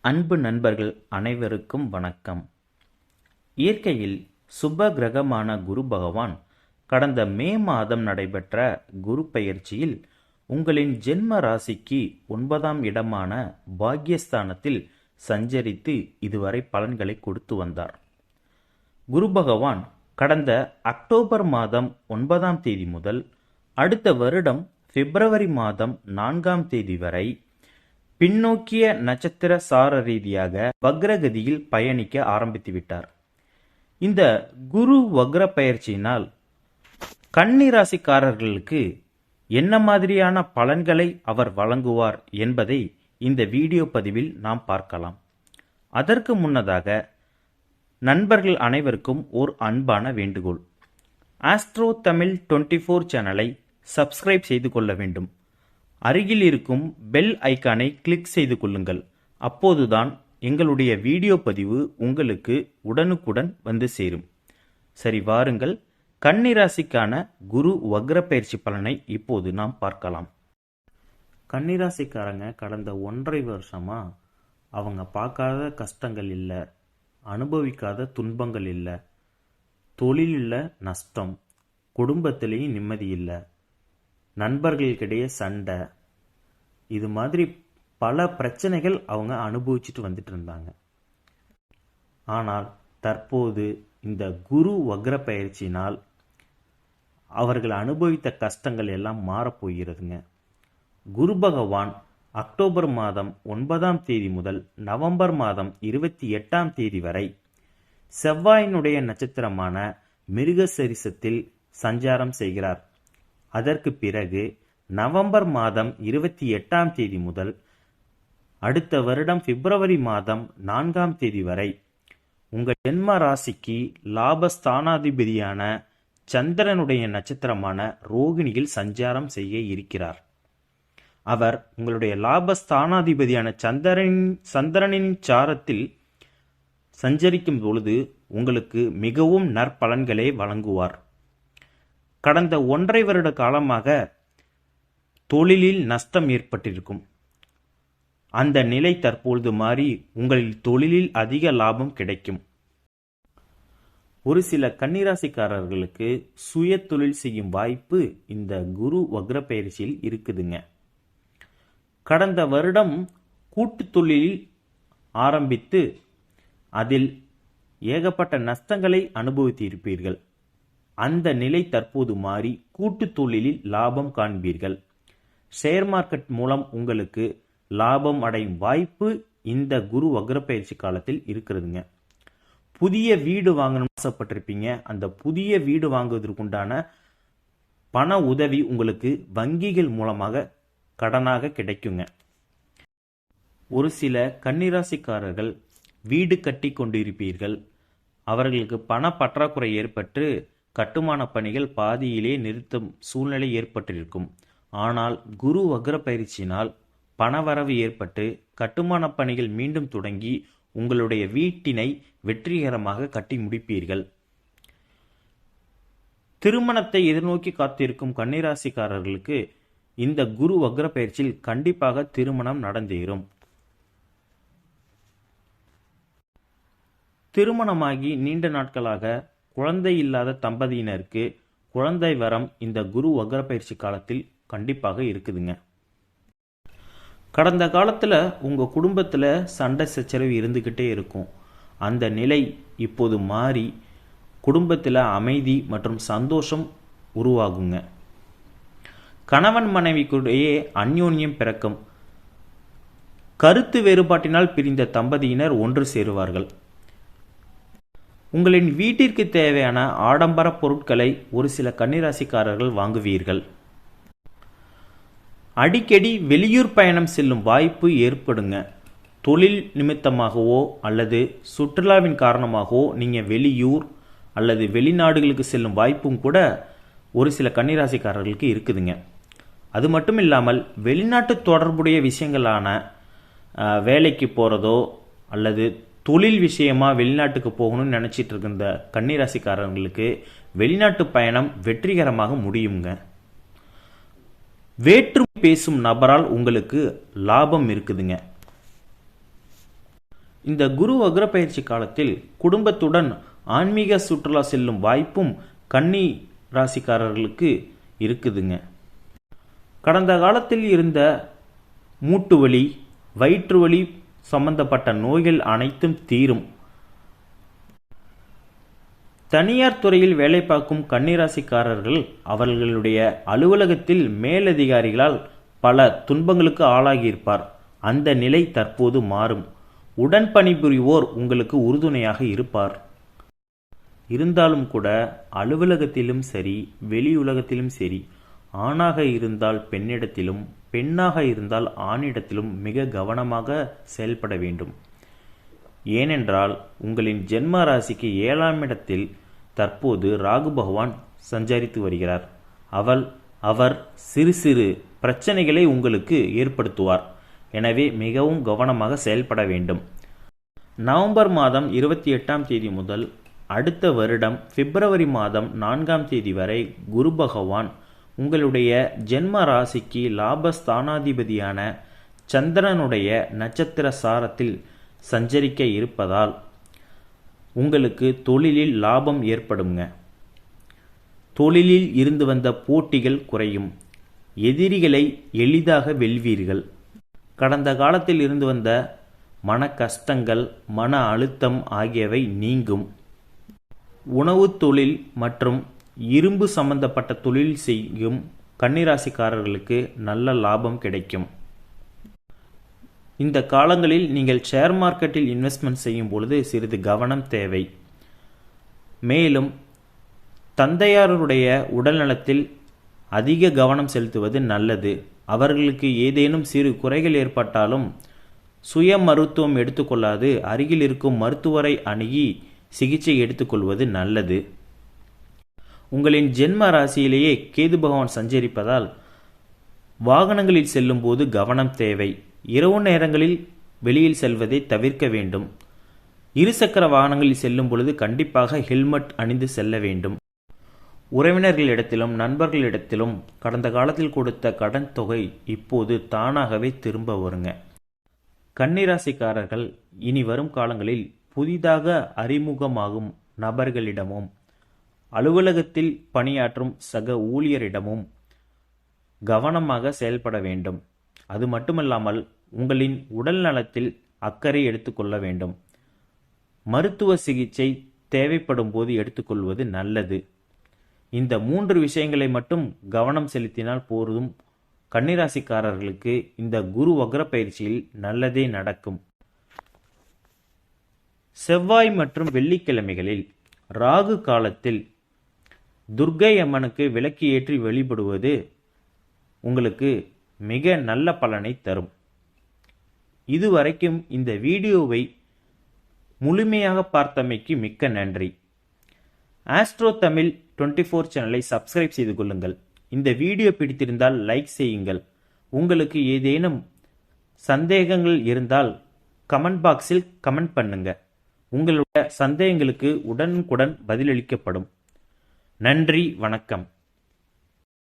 அன்பு நண்பர்கள் அனைவருக்கும் வணக்கம். இயற்கையில் சுப கிரகமான குரு பகவான் கடந்த மே மாதம் நடைபெற்ற குரு பயிற்சியில் உங்களின் ஜென்ம ராசிக்கு ஒன்பதாம் இடமான பாக்யஸ்தானத்தில் சஞ்சரித்து இதுவரை பலன்களை கொடுத்து வந்தார். குரு பகவான் கடந்த அக்டோபர் மாதம் ஒன்பதாம் தேதி முதல் அடுத்த வருடம் பிப்ரவரி மாதம் நான்காம் தேதி வரை பின்னோக்கிய நட்சத்திர சார ரீதியாக வக்ரகதியில் பயணிக்க ஆரம்பித்து விட்டார். இந்த குரு வக்ர பயிற்சியினால் கன்னிராசிக்காரர்களுக்கு என்ன மாதிரியான பலன்களை அவர் வழங்குவார் என்பதை இந்த வீடியோ பதிவில் நாம் பார்க்கலாம். அதற்கு முன்னதாக நண்பர்கள் அனைவருக்கும் ஓர் அன்பான வேண்டுகோள். ஆஸ்ட்ரோ தமிழ் டுவெண்ட்டி ஃபோர் சேனலை சப்ஸ்கிரைப் செய்து கொள்ள வேண்டும். அருகில் இருக்கும் பெல் ஐக்கானை கிளிக் செய்து கொள்ளுங்கள். அப்போதுதான் எங்களுடைய வீடியோ பதிவு உங்களுக்கு உடனுக்குடன் வந்து சேரும். சரி வாருங்கள். கன்னிராசிக்கான குரு வக்ர பயிற்சி பலனை இப்போது நாம் பார்க்கலாம். கன்னிராசிக்காரங்க கடந்த ஒன்றரை வருஷமா அவங்க பார்க்காத கஷ்டங்கள் இல்லை அனுபவிக்காத துன்பங்கள் இல்லை தொழிலில் நஷ்டம் குடும்பத்திலையும் நிம்மதி இல்லை நண்பர்களுக்கிடையே சண்டை இது மாதிரி பல பிரச்சனைகள் அவங்க அனுபவிச்சுட்டு வந்துட்டு இருந்தாங்க. ஆனால் தற்போது இந்த குரு வக்ர பயிற்சியினால் அவர்கள் அனுபவித்த கஷ்டங்கள் எல்லாம் மாறப்போகிறதுங்க குரு பகவான் அக்டோபர் மாதம் ஒன்பதாம் தேதி முதல் நவம்பர் மாதம் இருபத்தி எட்டாம் தேதி வரை செவ்வாயினுடைய நட்சத்திரமான மிருகசரிசத்தில் சஞ்சாரம் செய்கிறார். அதற்கு பிறகு நவம்பர் மாதம் இருபத்தி எட்டாம் தேதி முதல் அடுத்த வருடம் பிப்ரவரி மாதம் நான்காம் தேதி வரை உங்கள் ஜென்ம ராசிக்கு லாபஸ்தானாதிபதியான சந்திரனுடைய நட்சத்திரமான ரோகிணியில் சஞ்சாரம் செய்ய இருக்கிறார். அவர் உங்களுடைய லாபஸ்தானாதிபதியான சந்திரனின் சந்திரனின் சாரத்தில் சஞ்சரிக்கும் பொழுது உங்களுக்கு மிகவும் நற்பலன்களை வழங்குவார். கடந்த ஒன்றை வருட காலமாக தொழிலில் நஷ்டம் ஏற்பட்டிருக்கும். அந்த நிலை தற்பொழுது மாறி உங்களில் தொழிலில் அதிக லாபம் கிடைக்கும். ஒரு சில கன்னிராசிக்காரர்களுக்கு சுய தொழில் செய்யும் வாய்ப்பு இந்த குரு வக்ர பயிற்சியில் இருக்குதுங்க. கடந்த வருடம் கூட்டு தொழிலில் ஆரம்பித்து அதில் ஏகப்பட்ட நஷ்டங்களை அனுபவித்திருப்பீர்கள். அந்த நிலை தற்போது மாறி கூட்டு தொழிலில் லாபம் காண்பீர்கள். ஷேர் மார்க்கெட் மூலம் உங்களுக்கு லாபம் அடையும் வாய்ப்பு இந்த குரு வக்ர பயிற்சி காலத்தில் இருக்கிறதுங்க. புதிய வீடு வாங்கணும்னு ஆசைப்பட்டிருப்பீங்க. அந்த புதிய வீடு வாங்குவதற்குண்டான பண உதவி உங்களுக்கு வங்கிகள் மூலமாக கடனாக கிடைக்குங்க. ஒரு சில கன்னிராசிக்காரர்கள் வீடு கட்டி கொண்டிருப்பீர்கள். அவர்களுக்கு பண பற்றாக்குறை ஏற்பட்டு கட்டுமான பணிகள் பாதியிலே நிறுத்தும் சூழ்நிலை ஏற்பட்டிருக்கும். ஆனால் குரு வக்ர பயிற்சியினால் பணவரவு ஏற்பட்டு கட்டுமான பணிகள் மீண்டும் தொடங்கி உங்களுடைய வீட்டினை வெற்றிகரமாக கட்டி முடிப்பீர்கள். திருமணத்தை எதிர்நோக்கி காத்திருக்கும் கன்னிராசிக்காரர்களுக்கு இந்த குரு வக்ர பயிற்சியில் கண்டிப்பாக திருமணம் நடந்தேறும். திருமணமாகி நீண்ட நாட்களாக குழந்தை இல்லாத தம்பதியினருக்கு குழந்தை வரம் இந்த குரு வக்ர பயிற்சி காலத்தில் கண்டிப்பாக இருக்குதுங்க. கடந்த காலத்தில் உங்கள் குடும்பத்தில் சண்டை சச்சரவு இருந்துக்கிட்டே இருக்கும். அந்த நிலை இப்போது மாறி குடும்பத்தில் அமைதி மற்றும் சந்தோஷம் உருவாகுங்க. கணவன் மனைவிக்குடையே அந்யோன்யம் பிறக்கும். கருத்து வேறுபாட்டினால் பிரிந்த தம்பதியினர் ஒன்று சேருவார்கள். உங்களின் வீட்டிற்கு தேவையான ஆடம்பர பொருட்களை ஒரு சில கன்னிராசிக்காரர்கள் வாங்குவீர்கள். அடிக்கடி வெளியூர் பயணம் செல்லும் வாய்ப்பு ஏற்படுங்க. தொழில் நிமித்தமாகவோ அல்லது சுற்றுலாவின் காரணமாகவோ நீங்கள் வெளியூர் அல்லது வெளிநாடுகளுக்கு செல்லும் வாய்ப்பும் கூட ஒரு சில கன்னிராசிக்காரர்களுக்கு இருக்குதுங்க. அது மட்டும் இல்லாமல் வெளிநாட்டு தொடர்புடைய விஷயங்களான வேலைக்கு போகிறதோ அல்லது தொழில் விஷயமாக வெளிநாட்டுக்கு போகணும்னு நினச்சிட்டு இருக்கின்ற கன்னிராசிக்காரங்களுக்கு வெளிநாட்டு பயணம் வெற்றிகரமாக முடியுங்க. வேற்று பேசும் நபரால் உங்களுக்கு லாபம் இருக்குதுங்க. இந்த குரு வக்ர பயிற்சி காலத்தில் குடும்பத்துடன் ஆன்மீக சுற்றுலா செல்லும் வாய்ப்பும் கன்னி ராசிக்காரர்களுக்கு இருக்குதுங்க. கடந்த காலத்தில் இருந்த மூட்டு வலி வயிற்று வலி சம்பந்தப்பட்ட நோய்கள் அனைத்தும் தீரும். தனியார் துறையில் வேலை பார்க்கும் கன்னிராசிக்காரர்கள் அவர்களுடைய அலுவலகத்தில் மேலதிகாரிகளால் பல துன்பங்களுக்கு ஆளாகியிருப்பார். அந்த நிலை தற்போது மாறும். உடன் பணிபுரிவோர் உங்களுக்கு உறுதுணையாக இருப்பார். இருந்தாலும் கூட அலுவலகத்திலும் சரி வெளி உலகத்திலும் சரி ஆணாக இருந்தால் பெண்ணிடத்திலும் பெண்ணாக இருந்தால் ஆணிடத்திலும் மிக கவனமாக செயல்பட வேண்டும். ஏனென்றால் உங்களின் ஜென்ம ராசிக்கு ஏழாம் இடத்தில் தற்போது ராகு பகவான் சஞ்சரித்து வருகிறார். அவள் அவர் சிறு சிறு பிரச்சனைகளை உங்களுக்கு ஏற்படுத்துவார். எனவே மிகவும் கவனமாக செயல்பட வேண்டும். நவம்பர் மாதம் இருபத்தி எட்டாம் தேதி முதல் அடுத்த வருடம் பிப்ரவரி மாதம் நான்காம் தேதி வரை குரு பகவான் உங்களுடைய ஜென்ம ராசிக்கு லாபஸ்தானாதிபதியான சந்திரனுடைய நட்சத்திர சாரத்தில் சஞ்சரிக்க இருப்பதால் உங்களுக்கு தொழிலில் லாபம் ஏற்படுங்க. தொழிலில் இருந்து வந்த போட்டிகள் குறையும். எதிரிகளை எளிதாக வெல்வீர்கள். கடந்த காலத்தில் இருந்து வந்த மன கஷ்டங்கள் மன அழுத்தம் ஆகியவை நீங்கும். உணவு தொழில் மற்றும் இரும்பு சம்பந்தப்பட்ட தொழில் செய்யும் கன்னிராசிக்காரர்களுக்கு நல்ல லாபம் கிடைக்கும். இந்த காலங்களில் நீங்கள் ஷேர் மார்க்கெட்டில் இன்வெஸ்ட்மெண்ட் செய்யும் பொழுது சிறிது கவனம் தேவை. மேலும் தந்தையாருடைய உடல்நலத்தில் அதிக கவனம் செலுத்துவது நல்லது. அவர்களுக்கு ஏதேனும் சிறு குறைகள் ஏற்பட்டாலும் சுய மருத்துவம் எடுத்துக்கொள்ளாது. அருகில் இருக்கும் மருத்துவரை அணுகி சிகிச்சை எடுத்துக்கொள்வது நல்லது. உங்களின் ஜென்ம ராசியிலேயே கேது பகவான் சஞ்சரிப்பதால் வாகனங்களில் செல்லும்போது கவனம் தேவை. இரவு நேரங்களில் வெளியில் செல்வதை தவிர்க்க வேண்டும். இருசக்கர வாகனங்களில் செல்லும் பொழுது கண்டிப்பாக ஹெல்மெட் அணிந்து செல்ல வேண்டும். உறவினர்களிடத்திலும் நண்பர்களிடத்திலும் கடந்த காலத்தில் கொடுத்த கடன் தொகை இப்போது தானாகவே திரும்ப வருங்க. கன்னிராசிக்காரர்கள் இனி வரும் காலங்களில் புதிதாக அறிமுகமாகும் நபர்களிடமும் அலுவலகத்தில் பணியாற்றும் சக ஊழியரிடமும் கவனமாக செயல்பட வேண்டும். அது மட்டுமல்லாமல் உங்களின் உடல் நலத்தில் அக்கறை எடுத்துக்கொள்ள வேண்டும். மருத்துவ சிகிச்சை தேவைப்படும் போது எடுத்துக்கொள்வது நல்லது. இந்த மூன்று விஷயங்களை மட்டும் கவனம் செலுத்தினால் போதும். கன்னிராசிக்காரர்களுக்கு இந்த குரு வக்ர பயிற்சியில் நல்லதே நடக்கும். செவ்வாய் மற்றும் வெள்ளிக்கிழமைகளில் ராகு காலத்தில் துர்க்கை அம்மனுக்கு விளக்கு ஏற்றி வழிபடுவது உங்களுக்கு மிக நல்ல பலனை தரும். இதுவரைக்கும் இந்த வீடியோவை முழுமையாக பார்த்தமைக்கு மிக்க நன்றி. ஆஸ்ட்ரோ தமிழ் டுவெண்ட்டி ஃபோர் சேனலை சப்ஸ்கிரைப் செய்து கொள்ளுங்கள். இந்த வீடியோ பிடித்திருந்தால் லைக் செய்யுங்கள். உங்களுக்கு ஏதேனும் சந்தேகங்கள் இருந்தால் கமெண்ட் பாக்ஸில் கமெண்ட் பண்ணுங்க. உங்களுடைய சந்தேகங்களுக்கு உடனுக்குடன் பதிலளிக்கப்படும். நன்றி வணக்கம்.